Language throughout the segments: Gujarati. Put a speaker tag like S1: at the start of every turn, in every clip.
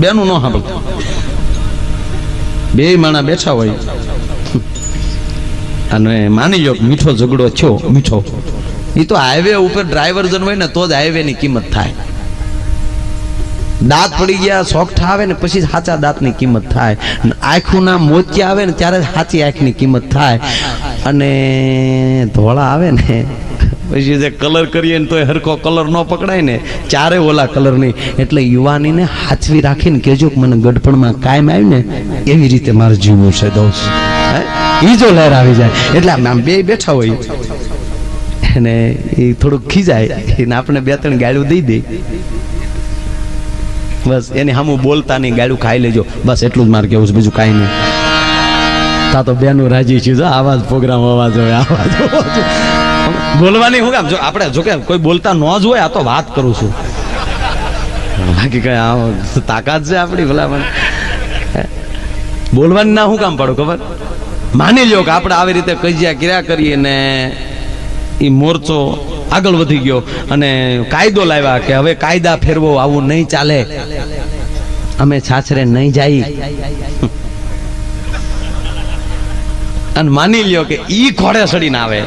S1: બેનું ન સાંભળતા. બે માણા બેઠા હોય. અને માની કે મીઠો ઝઘડો થયો, મીઠો. એ તો હાઈવે ઉપર ડ્રાઈવર જન હોય ને, તો જ હાઈવે ની કિંમત થાય. દાંત પડી ગયા સોગઠા આવે ને, પછી સાચા સાચા દાંતની કિંમત થાય. આંખોના મોતિયા આવે ને, ત્યારે સાચી સાચી આંખની કિંમત થાય. અને ધોળા આવે ને પછી જે કલર કરીએ ને તોય હરખો કલર ન પકડાય ને, ચારે ઓલા કલરની એટલે યુવાનીને હાચવી રાખીને કહેજો કે મને ગઢપણમાં કાયમ આવ્યું ને એવી રીતે મારે જીવવું છે દોસ્ત એ જો લહેર આવી જાય. એટલે આમ બે બેઠા હોય. અને એ થોડુંક ખીજાય. એને આપણે બે ત્રણ ગાળું દઈ દે. બસ, એની સામું બોલતા નહીં, ગાળું ખાઈ લેજો. બસ, એટલું જ મારે કેવું છે. બીજું કાંઈ નહીં. તા તો બેનું રાજી છે. જો આવા જ પ્રોગ્રામ અવાજ હોય, આવા જ હોય. બોલવાની હું કામ? આપણે જો કે કોઈ બોલતા ન જ હોય, આ તો વાત કરું છું. બાકી કઈ આ તાકાત છે આપણી ભલામણ. બોલવાની ના હું કામ પાડું, ખબર? માની લ્યો કે આપણે આવી રીતે કજિયા કર્યા કરીએ ને એ મોરચો આગળ વધી ગયો અને કાયદો લાવ્યા કે હવે કાયદા ફેરવો, આવું નહીં ચાલે. અમે છાછરે નહીં જાય. અને માની લ્યો કે ઈ ઘોડે સડીને આવે.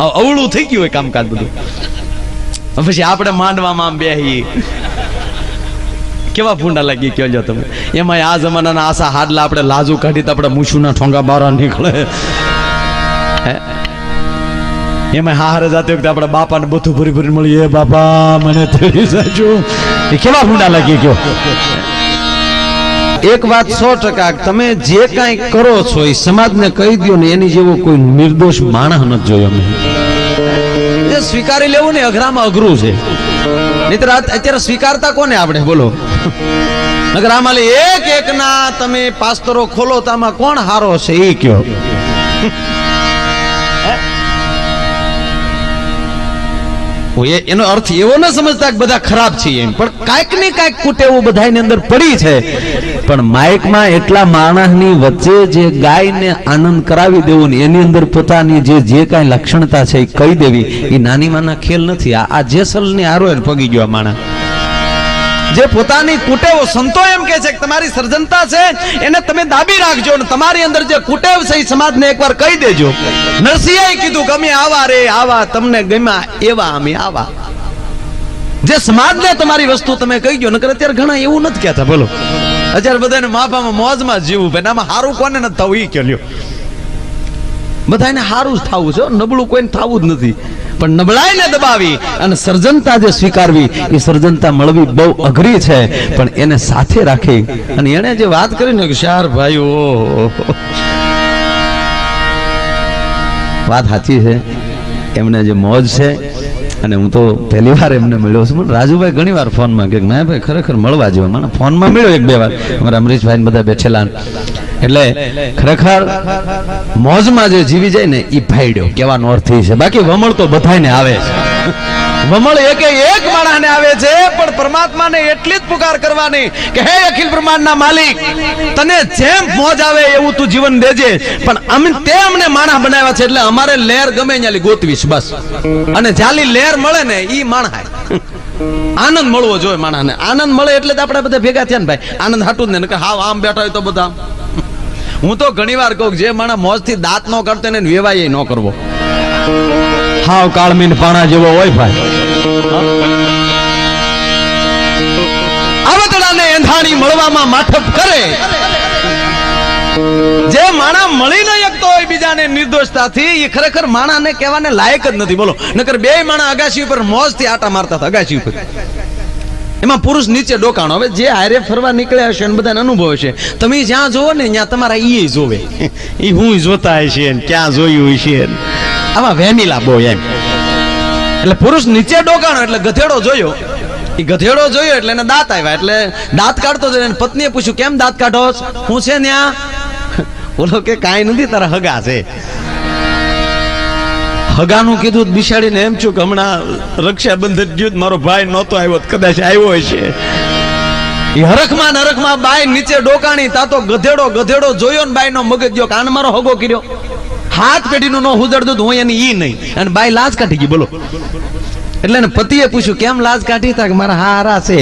S1: અવળું થઈ ગયું હોય કામકાજ બધું. પછી આપણે માંડવામાં આમ બેહી. કેવા ફૂંડા લાગી કયો છો તમે? એમાં આ જમાનાના આશા હાડલા આપણે લાજુ કાઢી તો આપણે મૂછુના ઠોંગા બારા નીકળે? એમાં હારે જાતે વખતે આપણે બાપાને બધું ભરી ભરી મળી એ બાપા, મને થઈ જાજો એ કેવા ફૂંડા લાગી ગયો? એક વાત સો ટકા, તમે જે કાંઈ કરો છો એ સમાજને કહી દો ને એની જેવો કોઈ નિર્દોષ માણસ નથી જોયો અમે સ્વીકારી લેવું ને અઘરામાં અઘરું છે. નહીતર અત્યારે સ્વીકારતા કોને આપણે? બોલો. નગર આમાં એક ના તમે પાસ્તરો ખોલો તો આમાં કોણ હારો છે એ કયો. એનો અર્થ એવો ન સમજતા કે બધા ખરાબ છે એમ. પણ કાંઈક ને કાંઈક કુટેવો બધાની અંદર પડી છે. પણ માઇકમાં એટલા માણસની વચ્ચે જે ગાયને આનંદ કરાવી દેવું ને એની અંદર પોતાની જે જે કાંઈ લક્ષણતા છે એ કહી દેવી, એ નાની માના ખેલ નથી. આ જેસલની આરો એને પગી ગયો આ માણસ. જે પોતાની કુટેવો સંતો એમ કે છે કે તમારી સર્જનતા છે, એને તમે દાબી રાખજો અને તમારી અંદર જે કુટેવ છે એ સમાજને એકવાર કહી દેજો. નરસિંહાએ કીધું કે અમે આવા રે, આવા, તમને ગમ્યા, એવા અમે આવા. જે સમાજને તમારી વસ્તુ તમે કહી ગયો નકર અત્યારે ઘણા એવું નથી કહેતા, બોલો. અત્યારે બધાને માફામાં મોજમાં જીવવું ભાઈ આમાં સારું કોને નથી થવું એ કહ્યો બધાને સારું જ થવું છે નબળું કોઈને થવું જ નથી. પણ નબળાઈને દબાવી અને સર્જનતા જે સ્વીકારવી, એ સર્જનતા મળવી બહુ અઘરી છે. પણ એને સાથે રાખી અને એણે જે વાત કરી ને શાર ભાઈ ઓહો. વાત સાચી છે. એમને જે મોજ છે, અને હું તો પહેલી વાર એમને મળ્યો છું. રાજુભાઈ ઘણી વાર ફોનમાં કે ના ભાઈ, ખરેખર મળવા જેવા. મને ફોનમાં મળ્યો એક બે વાર. અમારા અમરીશભાઈ બધા બેઠેલા. એટલે ખરેખર મોજમાં જે જીવી જાય ને એ ભાઈડ્યો કહેવાનો અર્થ છે. બાકી વમળ તો બધાને આવે છે. વમળ એકે એક માણસને આવે છે, પણ પરમાત્માને એટલી જ પુકાર કરવાની કે હે અખિલ બ્રહ્માંડના માલિક, તને જેમ મોજ આવે એવું તું જીવન દેજે. પણ અમે તે અમને માણસ બનાવ્યા છે એટલે અમારે લેર ગમે ત્યાંલી ગોતવીશ બસ. અને જાલી લેર મળે ને એ માણહાય. આનંદ મળવો જોઈએ માણસને. આનંદ મળે એટલે જ આપણે બધા ભેગા થયા ને ભાઈ. આનંદ હાટું જ ને હાવ આમ બેઠા હોય તો બધા હું તો ઘણી વાર કહું જે માણસ મોજથી દાંત ન કરતો એને વેવાય ન કરવો. હાવ કાળમીન પાણા જેવો હોય ભાઈ. આવતડાને એંધાણી મળવામાં માઠપ કરે. જે માણા મળી ન શકતો હોય બીજાને નિર્દોષતાથી એ ખરેખર માણાને કહેવાને લાયક જ નથી. બોલો, નકર બે માણા અગાશી ઉપર મોજથી આટા મારતા હતા, અગાશી ઉપર. એમાં પુરુષ નીચે ડોકાણો. હવે જે હારે ફરવા નીકળ્યા હશે ને બધાને અનુભવ છે તમે જ્યાં જોવો ને ત્યાં તમારા ઈ જોવે. એ હું જોતા હશે ને ક્યાં જોયું હશે. આમાં વેનીલા બહુ એમ. એટલે પુરુષ નીચે ડોકાણો એટલે ગધેડો જોયો. એ ગધેડો જોયો એટલે એને દાંત આવ્યા. એટલે દાંત કાઢતો હતો એને પત્નીએ પૂછ્યું કેમ દાંત કાઢો હું છે ત્યાં બોલો કે કાંઈ નથી તારા હગા છે. હગાનું કીધું બિસાડીને એમ છું કે હમણાં રક્ષાબંધન ગયું મારો ભાઈ નહોતો આવ્યો કદાચ આવ્યો હશે. એ હરખમાં નરખમાં બાઈ નીચે ડોકાણી તાતો ગધેડો ગધેડો જોયો ને બાઈ નો મગજ ગયો, કાન મારો હગો કર્યો. હાથ પેઢીનું નો હુજડ દૂધ હું એની ઈ નહીં. અને બાઈ લાજ કાઢી ગઈ, બોલો. એટલે એને પતિએ પૂછ્યું, કેમ લાજ કાઢી? તા કે, મારા હારા છે.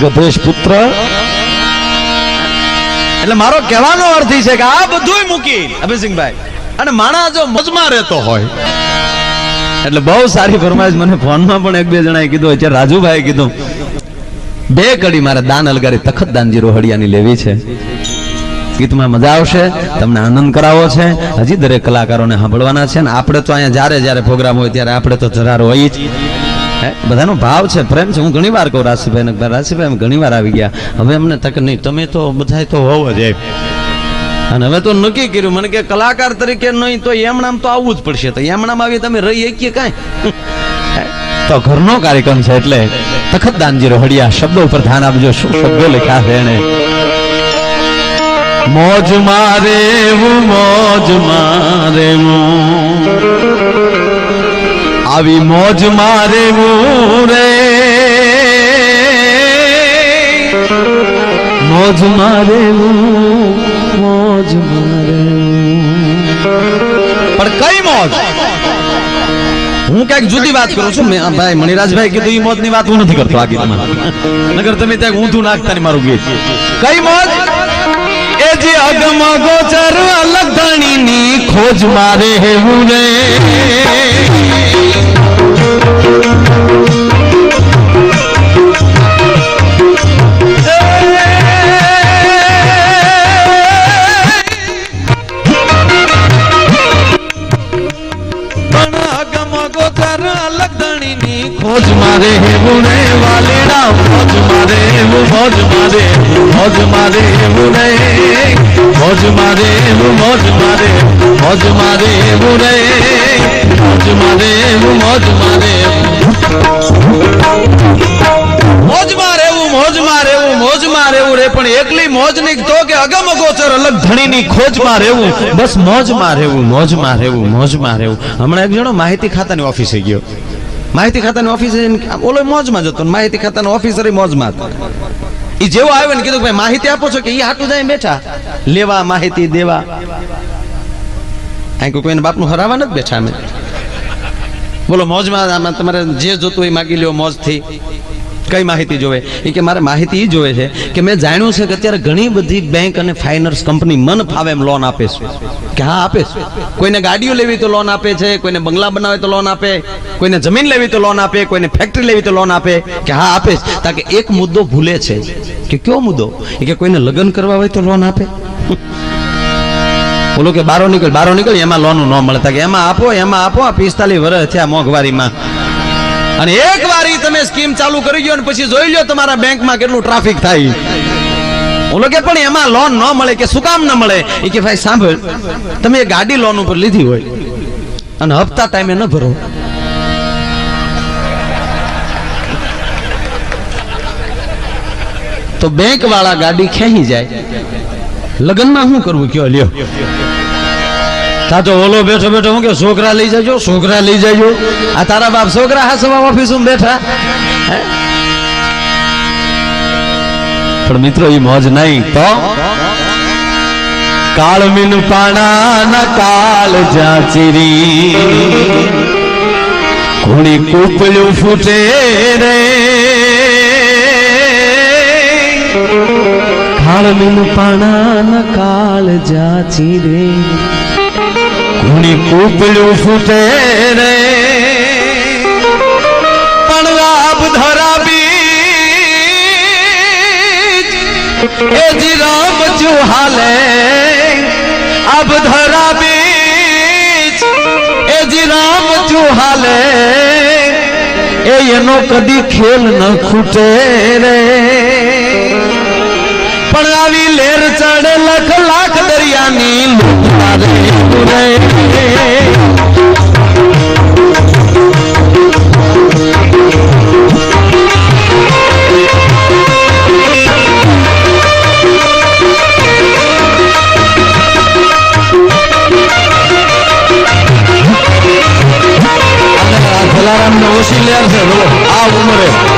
S1: ગધેશ પુત્ર. એટલે મારો કહેવાનો અર્થ છે કે આ બધુંય મૂકી અભયસિંહભાઈ અને માણસ જો મજમાં રહેતો હોય, એટલે બહુ સારી ફરમાઈશ મને ફોનમાં પણ એક બે જણાએ કીધું છે રાજુભાઈ કીધું, બે કડી મારે દાન અલગારી તખત દાનજી રોહડિયાની લેવી છે. ગીતમાં મજા આવશે, તમને આનંદ કરાવો છે. હજી દરેક કલાકારોને સાંભળવાના છે ને આપણે તો અહીંયા જ્યારે જ્યારે પ્રોગ્રામ હોય ત્યારે આપણે તો ધરાર હોય જ. બધાનો ભાવ છે, પ્રેમ છે. હું ઘણી વાર કહું, રાશિભાઈ રાશિભાઈ ઘણી વાર આવી ગયા. હવે અમને તક નહીં. તમે તો બધા તો હોવ જ એમ. અને હવે તો નક્કી કર્યું, મને કે કલાકાર તરીકે નહીં તો એમણામ તો આવવું જ પડશે. તો એમણામ આવી તમે રહી શકીએ કાંઈ? તો ઘરનો કાર્યક્રમ છે એટલે તખત દાનજી રોહડિયા શબ્દો ઉપર ધ્યાન આપજો, શું શબ્દો લખ્યા છે એને? મોજ મારે હું, મોજ મારે હું. આવી મોજ મારે હું રે. મોજ મારે હું. મોજ મારે. પણ કઈ મોજ? હું કંઈક જુદી વાત કરું છું. મેં ભાઈ મણિરાજભાઈ કીધું એ મોજની વાત હું નથી કરતો આ ગીતમાં. નગર તમે ત્યાં ઊંધું નાખતા નહીં મારું ગીત. કઈ મોજ? એ જે અગમ ગોચર અલગ ધણીની ખોજ મારે હું રે. મોજ મારે મોજ મારે મોજ મારે રે મોજ મારે મોજ મારે પણ એકલી મોજની તો કે અગમ ગોચર અલગ ધણીની ખોજમાં રહેવું બસ મોજમાં રહેવું મોજમાં રહેવું મોજમાં રહેવું હમણાં એક જણો માહિતી ખાતાની ઓફિસે ગયો માહિતી ખાતાની ઓફિસે ઓલો મોજમાં જતો ને માહિતી ખાતાનો ઓફિસર મોજમાં હતો ઈ જેવો આવ્યો ને કીધું ભાઈ, માહિતી આપો છો કે એ હાટું જાય બેઠા. લેવા, માહિતી દેવા. અહીં કોઈ કોઈને બાપનું હરાવા નથી બેઠા અમે. બોલો, મોજમાં તમારે જે જોતું એ માગી લ્યો મોજથી. કઈ માહિતી જોવે? એ કે મારે માહિતી એ જોવે છે કે મેં જાણ્યું છે કે અત્યારે ઘણી બધી બેંક અને ફાઇનાન્સ કંપની મન ફાવે એમ લોન આપે છે. કે હા, આપે છે. કોઈને ગાડીઓ લેવી તો લોન આપે છે, કોઈને બંગલા બનાવે તો લોન આપે, કોઈને જમીન લેવી તો લોન આપે, કોઈને ફેક્ટરી લેવી તો લોન આપે. કે હા, આપે છે. તાકે એક મુદ્દો ભૂલે છે. કે કયો મુદ્દો? એ કે કોઈને લગ્ન કરવા હોય તો લોન આપે. બોલો કે બારો નીકળ બારો નીકળ, એમાં લોન ન મળે. કે એમાં આપો એમાં આપો, આ પિસ્તાલીસ વર્ષ થયા મોંઘવારીમાં. અને એક વાર તમે સ્કીમ ચાલુ કરી ગયો અને પછી જોઈ લો તમારા બેંકમાં કેટલું ટ્રાફિક થાય. ઓલો કે પણ એમાં લોન ન મળે કે શું કામ ન મળે? એ કે ભાઈ સાંભળ, તમે ગાડી લોન ઉપર લીધી હોય અને હપ્તા ટાઈમે ન ભરો. તો બેંક વાળા ગાડી ખેંચી જાય. લગ્નમાં શું કરવું? કયો લ્યો. સાચો ઓલો બેઠો બેઠો હું કે, છોકરા લઈ જજો, છોકરા લઈ જજો. આ તારા બાપ છોકરા હાસવા ઓફિસમાં બેઠા. પણ મિત્રો એ મોજ નહીં તો કાળમીન પાણા ના કાળ જાચરી. કોણી કૂપલું ફૂટે રે. કાળમીન પાણા ના કાળ જાચી કોણી કૂપલું ફૂટે રે. પણ આબ ધરા બીજ એ જી રામ જુહાલે અબ આબ એ જી રામ જુહાલે એ એનો કદી ખેલ ન ખૂટે રે. પણ આવી લેર ચડે લખ લાખ દરિયાની લૂંટા રે રે બોલો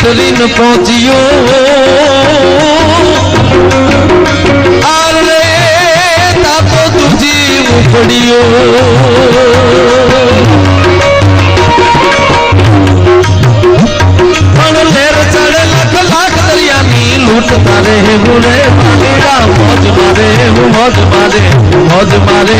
S1: આ ઉંમરે નટરીન પહોંચ્યો આરે તાતો તુજી ઉપડ્યો પણ લેર ચડે લખ લાખ દરિયાની લૂંટ તારે હું રે મારેરા મોજ મારે હું મોજ મારે મોજ મારે